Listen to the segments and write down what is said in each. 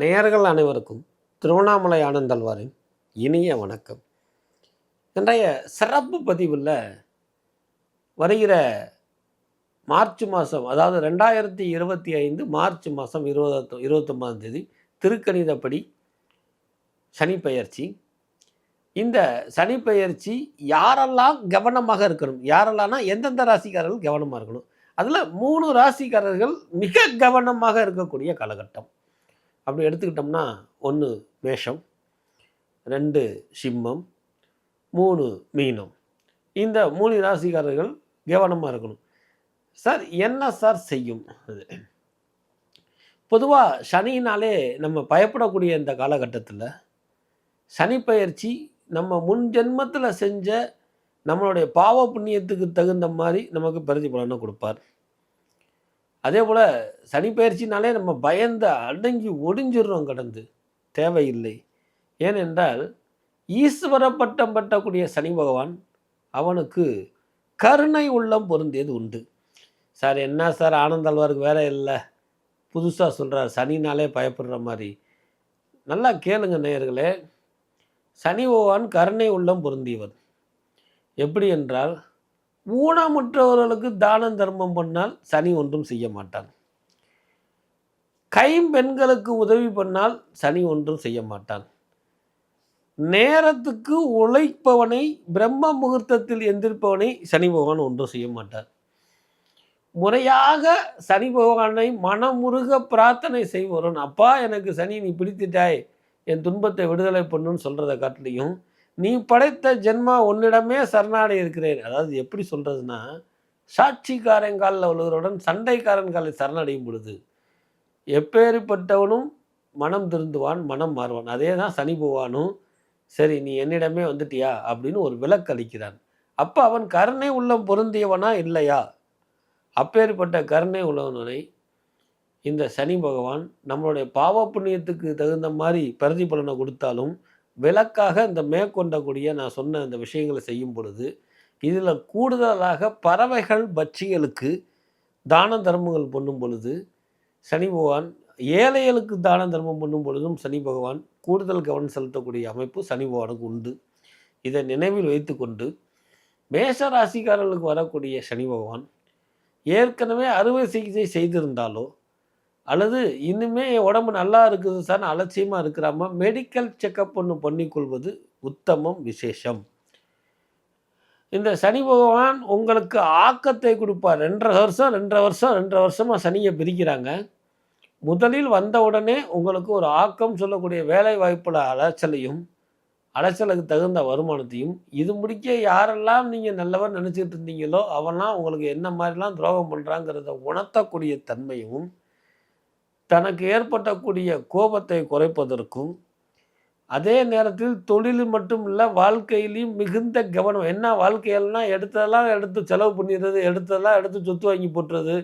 நேயர்கள் அனைவருக்கும் திருவண்ணாமலை ஆனந்தல்வாரின் இனிய வணக்கம். இன்றைய சிறப்பு பதிவில் வருகிற மார்ச் மாதம் அதாவது ரெண்டாயிரத்தி இருபத்தி ஐந்து மார்ச் மாதம் இருபது இருபத்தொம்பதாம் தேதி திருக்கணிதப்படி சனிப்பெயர்ச்சி. இந்த சனிப்பெயர்ச்சி யாரெல்லாம் கவனமாக இருக்கணும் யாரெல்லாம்னா எந்தெந்த ராசிக்காரர்கள் கவனமாக இருக்கணும் அதில் மூணு ராசிக்காரர்கள் மிக கவனமாக இருக்கக்கூடிய காலகட்டம். அப்படி எடுத்துக்கிட்டோம்னா ஒன்று மேஷம் ரெண்டு சிம்மம் மூணு மீனம். இந்த மூணு ராசிக்காரர்கள் கவனமாக இருக்கணும். சார் என்ன சார் செய்யும்? அது பொதுவாக சனினாலே நம்ம பயப்படக்கூடிய இந்த காலகட்டத்தில் சனி பயிற்சி நம்ம முன் ஜென்மத்தில் செஞ்ச நம்மளுடைய பாவ புண்ணியத்துக்கு தகுந்த மாதிரி நமக்கு பிரதிபலனை கொடுப்பார். அதே போல் சனிப்பெயர்ச்சினாலே நம்ம பயந்து அடங்கி ஒடிஞ்சிடுறோம் கடந்து. தேவையில்லை. ஏனென்றால் ஈஸ்வர பட்டம் பட்டக்கூடிய சனி பகவான் அவனுக்கு கருணை உள்ளம் பொருந்தியது உண்டு. சார் என்ன சார் ஆனந்தாழ்வாருக்கு வேற இல்லை? புதுசாக சொல்கிறார் சனினாலே பயப்படுற மாதிரி. நல்லா கேளுங்க நேயர்களே. சனி பகவான் கருணை உள்ளம் பொருந்தியவர். எப்படி என்றால் ஊனமுற்றவர்களுக்கு தானம் தர்மம் பண்ணால் சனி ஒன்றும் செய்ய மாட்டான். கைம்பெண்களுக்கு உதவி பண்ணால் சனி ஒன்றும் செய்ய மாட்டான். நேரத்துக்கு உழைப்பவனை பிரம்ம முகூர்த்தத்தில் எந்திருப்பவனை சனி பகவான் ஒன்றும் செய்ய மாட்டார். முறையாக சனி பகவானை மனமுருக பிரார்த்தனை செய்வரன் அப்பா எனக்கு சனி நீ பிடித்துட்டாய். என் துன்பத்தை விடுதலை பண்ணுன்னு சொல்கிறத காட்டிலையும் நீ படைத்த ஜென்மா உன்னிடமே சரணாடை இருக்கிறேன். அதாவது எப்படி சொல்கிறதுனா சாட்சிக்காரன் காலில் உள்ளவருடன் சண்டைக்காரன் காலில் சரணடையும் பொழுது எப்பேறுபட்டவனும் மனம் திருந்துவான் மனம் மாறுவான். அதே தான் சனி போவானும் சரி நீ என்னிடமே வந்துட்டியா? அப்படின்னு ஒரு விளக்கு அளிக்கிறான். அப்போ அவன் கருணை உள்ளம் பொருந்தியவனா இல்லையா? அப்பேற்பட்ட கருணை உள்ளவனை இந்த சனி பகவான் நம்மளுடைய பாவ புண்ணியத்துக்கு தகுந்த மாதிரி பிரதிபலனை கொடுத்தாலும் விளக்காக இந்த மேற்கொண்டக்கூடிய நான் சொன்ன இந்த விஷயங்களை செய்யும் பொழுது இதில் கூடுதலாக பறவைகள் பட்சிகளுக்கு தான தர்மங்கள் பண்ணும் பொழுது சனி பகவான் ஏழைகளுக்கு தான தர்மம் பண்ணும் பொழுதும் சனி பகவான் கூடுதல் கவனம் செலுத்தக்கூடிய அமைப்பு சனி பகவானுக்கு உண்டு. இதை நினைவில் வைத்துக்கொண்டு மேஷ ராசிக்காரர்களுக்கு வரக்கூடிய சனி பகவான் ஏற்கனவே அறுவை சிகிச்சை செய்திருந்தாலோ அல்லது இன்னுமே என் உடம்பு நல்லா இருக்குது சார் அலட்சியமாக இருக்கிறாம மெடிக்கல் செக்கப் ஒன்று பண்ணிக்கொள்வது உத்தமம் விசேஷம். இந்த சனி பகவான் உங்களுக்கு ஆக்கத்தை கொடுப்பார். ரெண்டரை வருஷம் ரெண்டரை வருஷம் ரெண்டரை வருஷமாக சனியை பிரிக்கிறாங்க. முதலில் வந்த உடனே உங்களுக்கு ஒரு ஆக்கம் சொல்லக்கூடிய வேலை வாய்ப்பில் அலைச்சலையும் அலைச்சலுக்கு தகுந்த வருமானத்தையும் இது முடிக்க யாரெல்லாம் நீங்கள் நல்லவர் நினச்சிட்டு இருந்தீங்களோ அவெல்லாம் உங்களுக்கு என்ன மாதிரிலாம் துரோகம் பண்ணுறாங்கிறத உணர்த்தக்கூடிய தன்மையும் தனக்கு ஏற்பட்டக்கூடிய கோபத்தை குறைப்பதற்கும் அதே நேரத்தில் தொழில் மட்டும் இல்லை வாழ்க்கையிலையும் மிகுந்த கவனம். என்ன வாழ்க்கையெல்லாம் எடுத்ததெல்லாம் எடுத்து செலவு பண்ணிடுறது எடுத்ததெல்லாம் எடுத்து சொத்து வாங்கி போட்டுறது.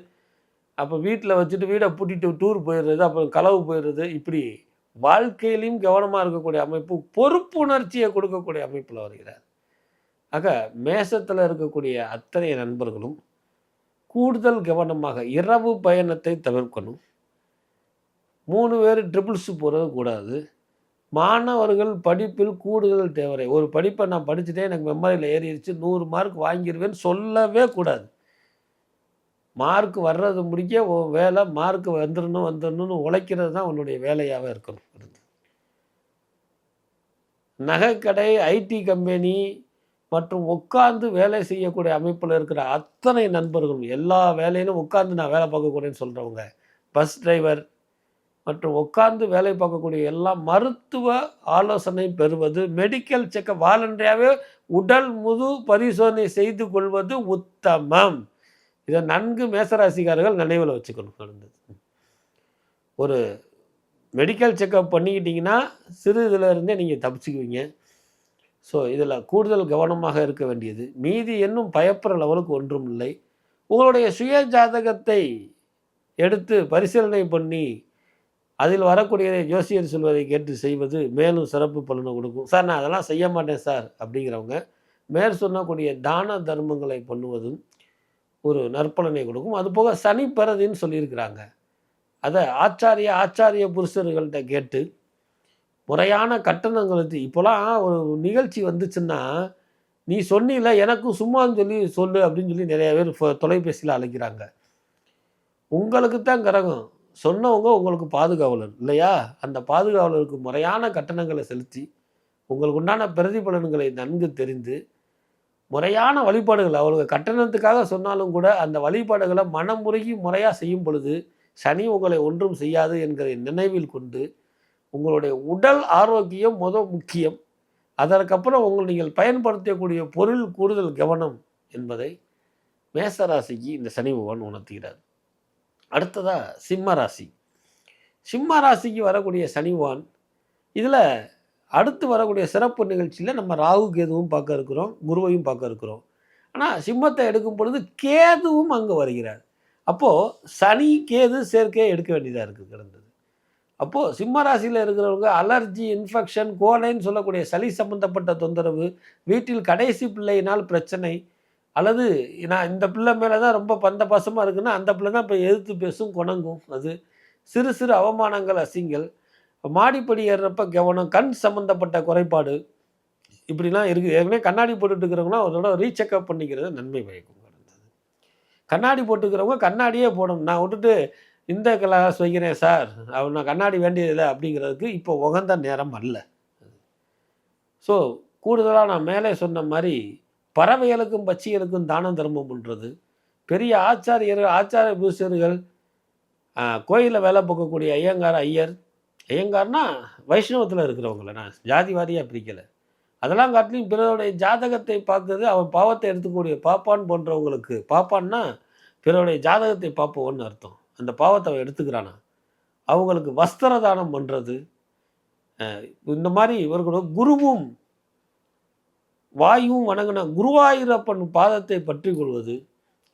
அப்போ வீட்டில் வச்சுட்டு வீடை பூட்டிட்டு டூர் போயிடுறது அப்புறம் களவு போயிடுறது. இப்படி வாழ்க்கையிலையும் கவனமாக இருக்கக்கூடிய அமைப்பு பொறுப்புணர்ச்சியை கொடுக்கக்கூடிய அமைப்பில் வருகிறார். ஆக மேசத்தில் இருக்கக்கூடிய அத்தனை நண்பர்களும் கூடுதல் கவனமாக இரவு பயணத்தை தவிர்க்கணும். மூணு பேர் ட்ரிபிள்ஸ் போகிறது கூடாது. மாணவர்கள் படிப்பில் கூடுதல் தேவை. ஒரு படிப்பை நான் படிச்சுட்டே எனக்கு மெமரியில் ஏறிடுச்சு நூறு மார்க் வாங்கிடுவேன்னு சொல்லவே கூடாது. மார்க் வர்றது முடிக்க உன் வேலை மார்க் வந்துடணும் வந்துடணும்னு உழைக்கிறது தான் உன்னுடைய வேலையாகவே இருக்கணும். நகைக்கடை ஐடி கம்பெனி மற்றும் உட்கார்ந்து வேலை செய்யக்கூடிய அமைப்பில் இருக்கிற அத்தனை நண்பர்களும் எல்லா வேலையிலும் உட்கார்ந்து நான் வேலை பார்க்கக்கூடியன்னு சொல்கிறவங்க பஸ் டிரைவர் மற்றும் உட்கார்ந்து வேலை பார்க்கக்கூடிய எல்லாம் மருத்துவ ஆலோசனை பெறுவது மெடிக்கல் செக்கப் வாலண்டரியாகவே உடல் முது பரிசோதனை செய்து கொள்வது உத்தமம். இதை நன்கு மேசராசிக்காரர்கள் நினைவில் வச்சுக்கணும் ஒரு மெடிக்கல் செக்கப் பண்ணிக்கிட்டிங்கன்னா சிறு இதில் இருந்தே நீங்கள் தப்பிச்சுக்குவீங்க. ஸோ இதில் கூடுதல் கவனமாக இருக்க வேண்டியது. மீதி இன்னும் பயப்படுற லெவலுக்கு ஒன்றும் இல்லை. உங்களுடைய சுய ஜாதகத்தை எடுத்து பரிசீலனை பண்ணி அதில் வரக்கூடிய ஜோசியர் சொல்வதை கேட்டு செய்வது மேலும் சிறப்பு பலனை கொடுக்கும். சார் நான் அதெல்லாம் செய்ய மாட்டேன் சார் அப்படிங்கிறவங்க மேற் சொன்னக்கூடிய தான தர்மங்களை பண்ணுவதும் ஒரு நற்பலனை கொடுக்கும். அது போக சனி பரதின்னு சொல்லியிருக்கிறாங்க. அதை ஆச்சாரிய ஆச்சாரிய புருஷர்கள்ட்ட கேட்டு முறையான கட்டணங்களுக்கு இப்போலாம் ஒரு நிகழ்ச்சி வந்துச்சுன்னா நீ சொன்னில எனக்கும் சும்மான்னு சொல்லி சொல்லு அப்படின்னு சொல்லி நிறைய பேர் தொலைபேசியில் அழைக்கிறாங்க. உங்களுக்கு தான் கிரகம். சொன்னவங்க உங்களுக்கு பாதுகாவலர் இல்லையா? அந்த பாதுகாவலருக்கு முறையான கட்டணங்களை செலுத்தி உங்களுக்கு உண்டான பிரதிபலன்களை நன்கு தெரிந்து முறையான வழிபாடுகள் அவளுக்கு கட்டணத்துக்காக சொன்னாலும் கூட அந்த வழிபாடுகளை மனமுருகி முறையாக செய்யும் பொழுது சனி உங்களை ஒன்றும் செய்யாது என்கிற நினைவில் கொண்டு உங்களுடைய உடல் ஆரோக்கியம் முத முக்கியம். அதற்கப்புறம் உங்கள் நீங்கள் பயன்படுத்தக்கூடிய பொருள் கூடுதல் கவனம் என்பதை மேசராசிக்கு இந்த சனி பகவான் உணர்த்துகிறார். அடுத்ததாக சிம்ம ராசி. சிம்ம ராசிக்கு வரக்கூடிய சனிவான் இதில் அடுத்து வரக்கூடிய சிறப்பு நிகழ்ச்சியில் நம்ம ராகு கேதுவும் பார்க்க இருக்கிறோம் குருவையும் பார்க்க இருக்கிறோம். ஆனால் சிம்மத்தை எடுக்கும் பொழுது கேதுவும் அங்கே வருகிறார். அப்போது சனி கேது சேர்க்கையை எடுக்க வேண்டியதாக இருக்குது கிடந்தது. அப்போது சிம்ம ராசியில் இருக்கிறவங்க அலர்ஜி இன்ஃபெக்ஷன் கோலைன்னு சொல்லக்கூடிய சளி சம்பந்தப்பட்ட தொந்தரவு வீட்டில் கடைசி பிள்ளையினால் பிரச்சனை அல்லது நான் இந்த பிள்ளை மேலே தான் ரொம்ப பந்த பாசமாக இருக்குன்னா அந்த பிள்ளை தான் இப்போ எதிர்த்து பேசும் குணங்கும். அது சிறு சிறு அவமானங்கள் அசிங்கள் மாடிப்படி ஏறுறப்ப கவனம் கண் சம்மந்தப்பட்ட குறைபாடு இப்படிலாம் இருக்குது ஏற்கனவே கண்ணாடி போட்டுட்டு இருக்கிறவங்கன்னா அதோட ரீசெக்கப் பண்ணிக்கிறது நன்மை பயக்கும். கண்ணாடி போட்டுக்கிறவங்க கண்ணாடியே போடணும். நான் விட்டுட்டு இந்த கிளாஸ் வைக்கிறேன் சார். அவர் நான் கண்ணாடி வேண்டியதில்லை அப்படிங்கிறதுக்கு இப்போ உகந்த நேரம் அல்ல. ஸோ கூடுதலாக நான் மேலே சொன்ன மாதிரி பறவைகளுக்கும் பச்சிகளுக்கும் தானம் தர்மம் பண்ணுறது பெரிய ஆச்சாரியர்கள் ஆச்சாரிய பூசர்கள் கோயிலில் வேலை பார்க்கக்கூடிய ஐயங்கார் ஐயர். ஐயங்கார்னா வைஷ்ணவத்தில் இருக்கிறவங்கள நான் ஜாதி வாரியாக பிரிக்கலை. அதெல்லாம் காட்டிலும் பிறருடைய ஜாதகத்தை பார்க்கறது அவன் பாவத்தை எடுத்துக்கூடிய பாப்பான் போன்றவங்களுக்கு பாப்பான்னா பிறருடைய ஜாதகத்தை பார்ப்போன்னு அர்த்தம். அந்த பாவத்தை அவன் எடுத்துக்கிறானா? அவங்களுக்கு வஸ்திர தானம் பண்ணுறது இந்த மாதிரி இவர்களோட குருவும் வாயுவும் வணங்கின குருவாயூரப்பன் பாதத்தை பற்றி கொள்வது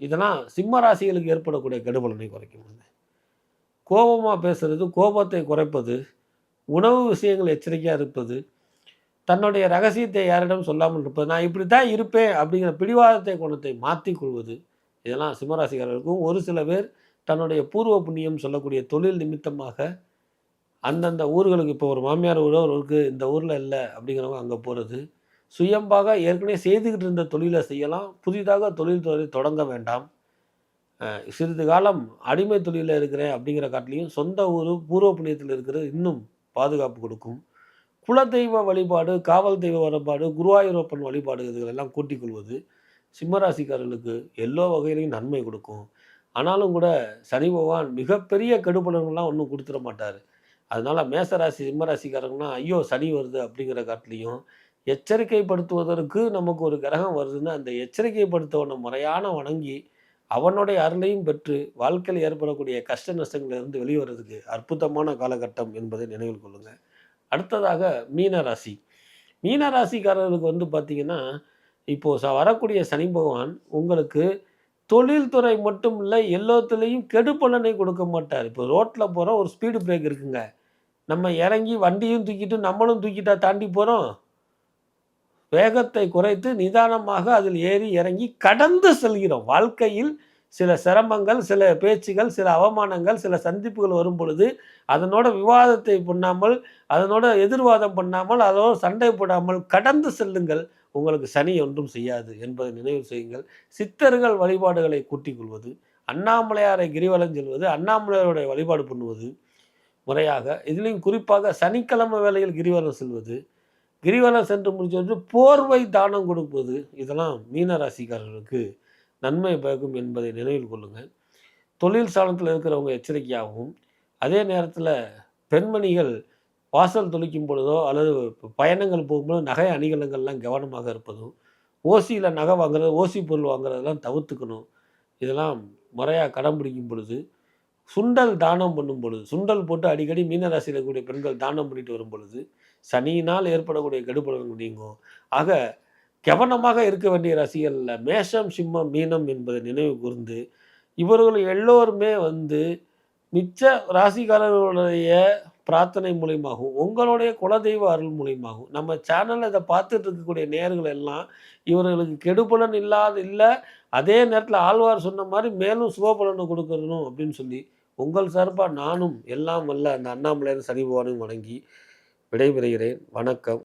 இதெல்லாம் சிம்ம ராசிகளுக்கு ஏற்படக்கூடிய கெடுபலனை குறைக்கும் கோபமாக பேசுறது கோபத்தை குறைப்பது உணவு விஷயங்கள் எச்சரிக்கையாக இருப்பது தன்னுடைய ரகசியத்தை யாரிடம் சொல்லாமல் இருப்பது நான் இப்படி தான் இருப்பேன் அப்படிங்கிற பிடிவாதத்தை குணத்தை மாற்றி கொள்வது இதெல்லாம் சிம்மராசிக்காரர்களுக்கும் ஒரு சில பேர் தன்னுடைய பூர்வ புண்ணியம் சொல்லக்கூடிய தொழில் நிமித்தமாக அந்தந்த ஊர்களுக்கு இப்போ ஒரு மாமியார் ஊரோ ஒரு இந்த ஊரில் இல்லை அப்படிங்கிறவங்க அங்கே போகிறது சுயம்பாக ஏற்கனவே செய்துக்கிட்டு இருந்த தொழிலை செய்யலாம் புதிதாக தொழில் தொழில் தொடங்க வேண்டாம். சிறிது காலம் அடிமை தொழிலில் இருக்கிறேன் அப்படிங்கிற காட்டிலையும் சொந்த ஊர் பூர்வ புண்ணியத்தில் இருக்கிறது இன்னும் பாதுகாப்பு கொடுக்கும். குலதெய்வ வழிபாடு காவல் தெய்வ வழிபாடு குருவாயூரப்பன் வழிபாடு இதுகளெல்லாம் கூட்டிக் கொள்வது சிம்மராசிக்காரர்களுக்கு எல்லா வகையிலையும் நன்மை கொடுக்கும். ஆனாலும் கூட சனி பகவான் மிகப்பெரிய கெடுபலன்கள்லாம் ஒன்றும் கொடுத்துட மாட்டார். அதனால மேசராசி சிம்மராசிக்காரங்கன்னா ஐயோ சனி வருது அப்படிங்கிற காட்டிலையும் எச்சரிக்கைப்படுத்துவதற்கு நமக்கு ஒரு கிரகம் வருதுன்னா அந்த எச்சரிக்கைப்படுத்தவனை முறையான வணங்கி அவனுடைய அருளையும் பெற்று வாழ்க்கையில் ஏற்படக்கூடிய கஷ்ட நஷ்டங்களிலிருந்து வெளிவரதுக்கு அற்புதமான காலகட்டம் என்பதை நினைவில் கொள்ளுங்க. அடுத்ததாக மீன ராசி மீன ராசிக்காரர்களுக்கு வந்து பார்த்திங்கன்னா இப்போது ச வரக்கூடிய சனி பகவான் உங்களுக்கு தொழில்துறை மட்டும் இல்லை எல்லாத்துலேயும் கெடுபலனை கொடுக்க மாட்டார். இப்போ ரோட்டில் போகிறோம் ஒரு ஸ்பீடு பிரேக் இருக்குங்க. நம்ம இறங்கி வண்டியும் தூக்கிட்டு நம்மளும் தூக்கிட்டா தாண்டி போகிறோம் வேகத்தை குறைத்து நிதானமாக அதில் ஏறி இறங்கி கடந்து செல்கிறோம். வாழ்க்கையில் சில சிரமங்கள் சில பேச்சுகள் சில அவமானங்கள் சில சந்திப்புகள் வரும் பொழுது அதனோட விவாதத்தை பண்ணாமல் அதனோட எதிர்வாதம் பண்ணாமல் அதோடு சண்டை போடாமல் கடந்து செல்லுங்கள். உங்களுக்கு சனி ஒன்றும் செய்யாது என்பதை நினைவு செய்யுங்கள். சித்தர்கள் வழிபாடுகளை கூட்டிக் கொள்வது அண்ணாமலையாரை கிரிவலம் செல்வது அண்ணாமலையாருடைய வழிபாடு பண்ணுவது முறையாக. இதிலையும் குறிப்பாக சனிக்கிழமை வேளையில் கிரிவலம் செல்வது கிரிவலம் சென்று முடிச்சு போர்வை தானம் கொடுப்பது. இதெல்லாம் மீன ராசிக்காரர்களுக்கு நன்மை பயக்கும் என்பதை நினைவில் கொள்ளுங்கள். தொழில் சாணத்தில் இருக்கிறவங்க எச்சரிக்கையாகவும் அதே நேரத்தில் பெண்மணிகள் வாசல் தொளிக்கும் பொழுதோ அல்லது பயணங்கள் போகும்போது நகை அணிகலங்கள்லாம் கவனமாக இருப்பதும் ஓசியில் நகை வாங்குறது ஓசி பொருள் வாங்குறதெல்லாம் தவிர்த்துக்கணும். இதெல்லாம் முறையாக கடைம்பிடிக்கும் பொழுது சுண்டல் தானம் பண்ணும் பொழுது சுண்டல் போட்டு அடிக்கடி மீனராசியில் இருக்கக்கூடிய பெண்கள் தானம் பண்ணிட்டு வரும் பொழுது சனியினால் ஏற்படக்கூடிய கெடுபலன்கள் நீங்கும். ஆக கவனமாக இருக்க வேண்டிய ராசிகளில் மேஷம் சிம்மம் மீனம் என்பதை நினைவு கூர்ந்து இவர்கள் எல்லோருமே வந்து மிச்ச ராசிக்காரர்களுடைய பிரார்த்தனை மூலியமாகவும் உங்களுடைய குலதெய்வ அருள் மூலியமாகவும் நம்ம சேனலில் இதை பார்த்துட்டு இருக்கக்கூடிய நேர்கள் எல்லாம் இவர்களுக்கு கெடுபலன் இல்லாத இல்லை அதே நேரத்தில் ஆழ்வார் சொன்ன மாதிரி மேலும் சுபபலனை கொடுக்கணும் அப்படின்னு சொல்லி உங்கள் சார்பாக நானும் எல்லாம் வல்ல அந்த அண்ணாமலையார் சனி பகவானையும் வணங்கி விடைபெறுகிறேன். வணக்கம்.